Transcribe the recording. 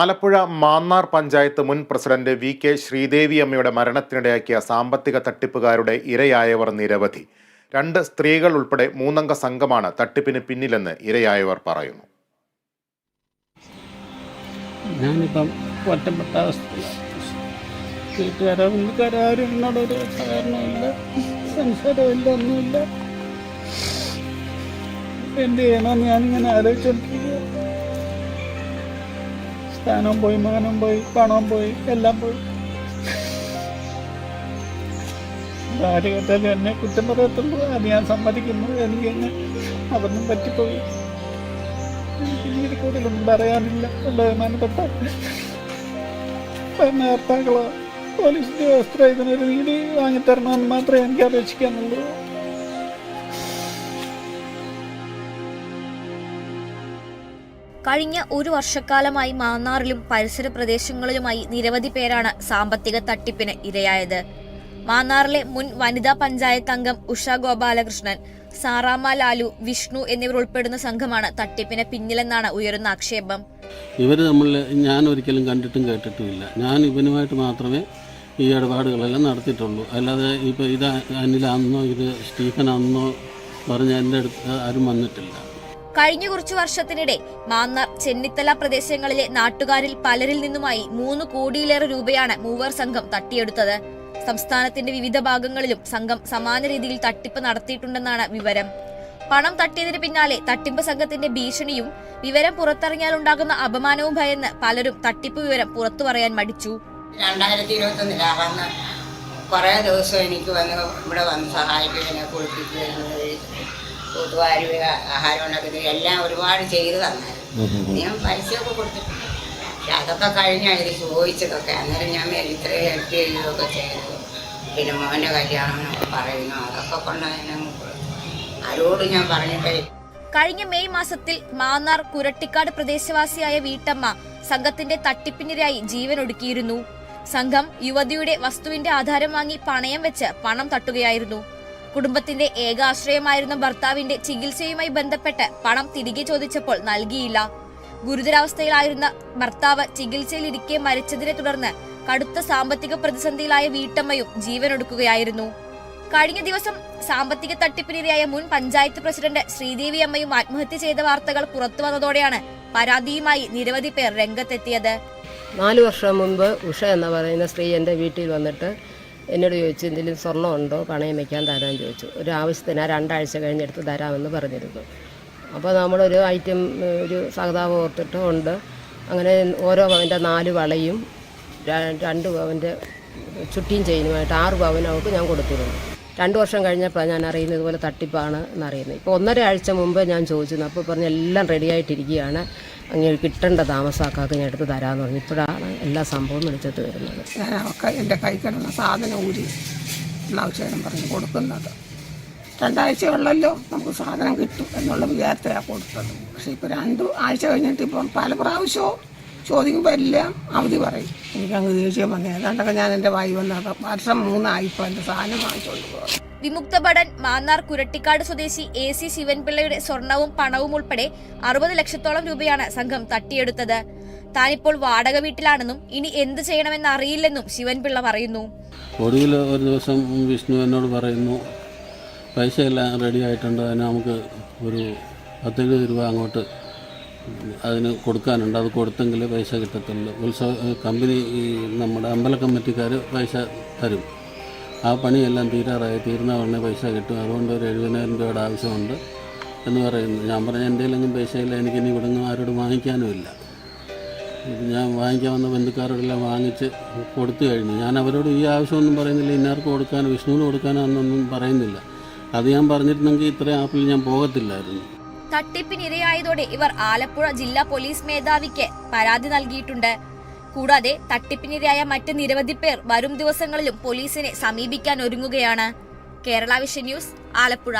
ആലപ്പുഴ മാന്നാർ പഞ്ചായത്ത് മുൻ president V K Sridevi അമ്മയുടെ മരണത്തിനിടയാക്കിയ സാമ്പത്തിക തട്ടിപ്പുകാരുടെ ഇരയായവർ നിരവധി. രണ്ട് സ്ത്രീകൾ ഉൾപ്പെടെ മൂന്നംഗ സംഘമാണ് തട്ടിപ്പിന് പിന്നിലെന്ന് ഇരയായവർ പറയുന്നു. ഞാനിപ്പം ഒറ്റപ്പെട്ട വീട്ടുകാരോ എന്ത് ചെയ്യണമെന്ന് ഞാനിങ്ങനെ ആലോചിച്ചോണ്ടിരിക്കുക സ്ഥാനം പോയി മാനം പോയി പണം പോയി എല്ലാം പോയി. കേട്ടാലും എന്നെ കുറ്റം പറയത്തുള്ളൂ അത് ഞാൻ സമ്മതിക്കുന്നു. എനിക്ക് എന്നെ അതൊന്നും പറ്റിപ്പോയി. എനിക്ക് ഇതിൽ കൂടുതലൊന്നും പറയാനില്ല. ബഹുമാനപ്പെട്ട ഭരണകർത്താക്കളോ പോലീസ് ഉദ്യോഗസ്ഥരോ ഇതിനൊരു നീതി വാങ്ങിത്തരണമെന്ന് മാത്രമേ എനിക്ക് അപേക്ഷിക്കാനുള്ളൂ കഴിഞ്ഞ ഒരു വർഷക്കാലമായി മാന്നാറിലും പരിസര പ്രദേശങ്ങളിലുമായി നിരവധി പേരാണ് സാമ്പത്തിക തട്ടിപ്പിന് ഇരയായത്. മാന്നാറിലെ മുൻ വനിതാ പഞ്ചായത്ത് അംഗം ഉഷ ഗോപാലകൃഷ്ണൻ സാറാമ ലാലു വിഷ്ണു എന്നിവർ ഉൾപ്പെടുന്ന സംഘമാണ് തട്ടിപ്പിന് പിന്നിലെന്നാണ് ഉയരുന്ന ആക്ഷേപം. ഇവർ നമ്മൾ ഞാൻ ഒരിക്കലും കണ്ടിട്ടും കേട്ടിട്ടുമില്ല. ഞാൻ ഇവനുമായിട്ട് മാത്രമേ ഈ ഇടപാടുകളെല്ലാം നടത്തിയിട്ടുള്ളൂ. അല്ലാതെ ഇപ്പോൾ ഇത് അനിലാണെന്നോ ഇത് സ്റ്റീഫൻ സ്റ്റീഫനാണെന്നോ പറഞ്ഞ് എന്റെ അടുത്ത് ആരും വന്നിട്ടില്ല. കഴിഞ്ഞ കുറച്ചു വർഷത്തിനിടെ മാന്നാർ ചെന്നിത്തല പ്രദേശങ്ങളിലെ നാട്ടുകാരിൽ പലരിൽ നിന്നുമായി മൂന്ന് കോടിയിലേറെ രൂപയാണ് മൂവർ സംഘം തട്ടിയെടുത്തത്. സംസ്ഥാനത്തിന്റെ വിവിധ ഭാഗങ്ങളിലും സംഘം സമാന രീതിയിൽ തട്ടിപ്പ് നടത്തിയിട്ടുണ്ടെന്നാണ് വിവരം. പണം തട്ടിയതിന് പിന്നാലെ തട്ടിപ്പ് സംഘത്തിന്റെ ഭീഷണിയും വിവരം പുറത്തിറങ്ങിയാലുണ്ടാകുന്ന അപമാനവും ഭയന്ന് പലരും തട്ടിപ്പ് വിവരം പുറത്തു പറയാൻ മടിച്ചു. രണ്ടായിരത്തി ഇരുപത്തൊന്നിലാണ് വന്ന് കുറേ ദിവസം എനിക്ക് വന്ന് ഇവിടെ വന്ന് സഹായിക്കും എന്നെ കുളിപ്പിക്കുകയും കൂട്ടുകാരി ആഹാരം ഉണ്ടാക്കുന്നത് എല്ലാം ഒരുപാട് ചെയ്തു തന്നായിരുന്നു. ഞാൻ പൈസയൊക്കെ കൊടുത്തിട്ടുണ്ട്. പക്ഷെ അതൊക്കെ കഴിഞ്ഞാണ് ഇത് ചോദിച്ചതൊക്കെ അന്നേരം ഞാൻ ഇത്രയും ഹെൽപ്പ് ചെയ്യുകയൊക്കെ ചെയ്തു. പിന്നെ മോന്റെ കല്യാണം എന്നൊക്കെ പറയുന്നു. അതൊക്കെ കൊണ്ടാണ് ഞാൻ. ആരോടും ഞാൻ പറഞ്ഞിട്ടേ കഴിഞ്ഞ മെയ് മാസത്തിൽ മാന്നാർ കുരട്ടിക്കാട് പ്രദേശവാസിയായ വീട്ടമ്മ സംഘത്തിന്റെ തട്ടിപ്പിനിരയായി ജീവനൊടുക്കിയിരുന്നു. സംഘം യുവതിയുടെ വസ്തുവിന്റെ ആധാരം വാങ്ങി പണയം വെച്ച് പണം തട്ടുകയായിരുന്നു. കുടുംബത്തിന്റെ ഏകാശ്രയമായിരുന്ന ഭർത്താവിന്റെ ചികിത്സയുമായി ബന്ധപ്പെട്ട് പണം തിരികെ ചോദിച്ചപ്പോൾ നൽകിയില്ല. ഗുരുതരാവസ്ഥയിലായിരുന്ന ഭർത്താവ് ചികിത്സയിലിരിക്കെ മരിച്ചതിനെ തുടർന്ന് കടുത്ത സാമ്പത്തിക പ്രതിസന്ധിയിലായ വീട്ടമ്മയും ജീവനൊടുക്കുകയായിരുന്നു. കഴിഞ്ഞ ദിവസം സാമ്പത്തിക തട്ടിപ്പിനിരയായ മുൻ പഞ്ചായത്ത് പ്രസിഡന്റ് ശ്രീദേവി അമ്മയും ആത്മഹത്യ ചെയ്ത വാർത്തകൾ പുറത്തു വന്നതോടെയാണ് പരാതിയുമായി നിരവധി പേർ രംഗത്തെത്തിയത്. നാലു വർഷം മുമ്പ് ഉഷ എന്ന് പറയുന്ന സ്ത്രീ എന്റെ വീട്ടിൽ വന്നിട്ട് എന്നോട് ചോദിച്ചു എന്തെങ്കിലും സ്വർണം ഉണ്ടോ? പണയം വയ്ക്കാൻ തരാൻ ചോദിച്ചു. ഒരു ആവശ്യത്തിന് ആ രണ്ടാഴ്ച കഴിഞ്ഞെടുത്ത് തരാമെന്ന് പറഞ്ഞിരുന്നു. അപ്പോൾ നമ്മളൊരു ഐറ്റം ഒരു സഹതാപം ഓർത്തിട്ട് ഉണ്ട്. അങ്ങനെ ഓരോ പവന്റെ നാല് വളയും രണ്ട് പവന്റെ ചുട്ടിയും ചെയിനുമായിട്ട് ആറ് പവൻ ഞാൻ കൊടുത്തിരുന്നു. രണ്ട് വർഷം കഴിഞ്ഞപ്പോൾ ഞാൻ അറിയുന്നത് ഇതുപോലെ തട്ടിപ്പാണ് എന്നറിയുന്നത്. ഇപ്പോൾ ഒന്നര ആഴ്ച മുമ്പ് ഞാൻ ചോദിച്ചിരുന്നു അപ്പോൾ പറഞ്ഞ് എല്ലാം റെഡി ആയിട്ടിരിക്കുകയാണ് അങ്ങനെ കിട്ടേണ്ട താമസമാക്കാതെ ഞാൻ എടുത്ത് തരാമെന്ന് പറഞ്ഞു. ഇപ്പോഴാണ് എല്ലാ സംഭവം വിളിച്ചിട്ട് വരുന്നത്. ഞാൻ എന്റെ കൈ കിടന്ന സാധനം ഊരി ആവശ്യം പറഞ്ഞു കൊടുക്കുന്നത്. രണ്ടാഴ്ചയുള്ളല്ലോ നമുക്ക് സാധനം കിട്ടും എന്നുള്ള വിചാരത്തിലാണ് കൊടുത്തത്. പക്ഷേ ഇപ്പോൾ രണ്ട് ആഴ്ച കഴിഞ്ഞിട്ട് ഇപ്പം പല പ്രാവശ്യവും ചോദിക്കുമ്പോൾ എല്ലാം അവധി പറയും. എനിക്കങ്ങ് ദേഷ്യം വന്നേ. ഏതാണ്ടൊക്കെ ഞാൻ എന്റെ വായി വന്നത് വർഷം മൂന്നായിപ്പോൾ എന്റെ സാധനം വാങ്ങിച്ചുകൊണ്ട് പോകും വിമുക്ത ഭടൻ മാന്നാർ കുരട്ടിക്കാട് സ്വദേശി എ സി ശിവൻപിള്ളയുടെ സ്വർണവും പണവും ഉൾപ്പെടെ അറുപത് ലക്ഷത്തോളം രൂപയാണ് സംഘം തട്ടിയെടുത്തത്. താനിപ്പോൾ വാടക വീട്ടിലാണെന്നും ഇനി എന്ത് ചെയ്യണമെന്ന് അറിയില്ലെന്നും ശിവൻപിള്ള പറയുന്നു. ഒടുവിൽ ഒരു ദിവസം വിഷ്ണു എന്നോട് പറയുന്നു പൈസ എല്ലാം റെഡി ആയിട്ടുണ്ട് അതിന് നമുക്ക് ഒരു പത്തെഴുപത് രൂപ അങ്ങോട്ട് അതിന് കൊടുക്കാനുണ്ട്. അത് കൊടുത്തെങ്കിലേ പൈസ കിട്ടത്തുള്ളൂ. ഉത്സവ കമ്പനി നമ്മുടെ അമ്പല കമ്മിറ്റിക്കാർ പൈസ തരും. ആ പണിയെല്ലാം തീരാറായി. തീർന്ന ഉടനെ പൈസ കിട്ടും. അതുകൊണ്ട് ഒരു എഴുപതിനായിരം രൂപയുടെ ആവശ്യമുണ്ട് എന്ന് പറയുന്നു. ഞാൻ പറഞ്ഞ എന്റെ കയ്യിലെങ്കിലും പൈസയില്ല. എനിക്കിനി ഇവിടെ നിന്ന് ആരോടും വാങ്ങിക്കാനുമില്ല. ഞാൻ വാങ്ങിക്കാൻ വന്ന ബന്ധുക്കാരോടെല്ലാം വാങ്ങിച്ച് കൊടുത്തു കഴിഞ്ഞു. ഞാൻ അവരോട് ഈ ആവശ്യമൊന്നും പറയുന്നില്ല. ഇന്നാർക്ക് കൊടുക്കാനോ വിഷ്ണുവിന് കൊടുക്കാനോ എന്നൊന്നും പറയുന്നില്ല. അത് ഞാൻ പറഞ്ഞിരുന്നെങ്കിൽ ഇത്രയും ആപ്പിൽ ഞാൻ പോകത്തില്ലായിരുന്നു. തട്ടിപ്പിനിരയായതോടെ ഇവർ ആലപ്പുഴ ജില്ലാ പോലീസ് മേധാവിക്ക് പരാതി നൽകിയിട്ടുണ്ട്. കൂടാതെ തട്ടിപ്പിനിരയായ മറ്റ് നിരവധി പേർ വരും ദിവസങ്ങളിലും പോലീസിനെ സമീപിക്കാൻ ഒരുങ്ങുകയാണ്. Kerala vision news Alappuzha.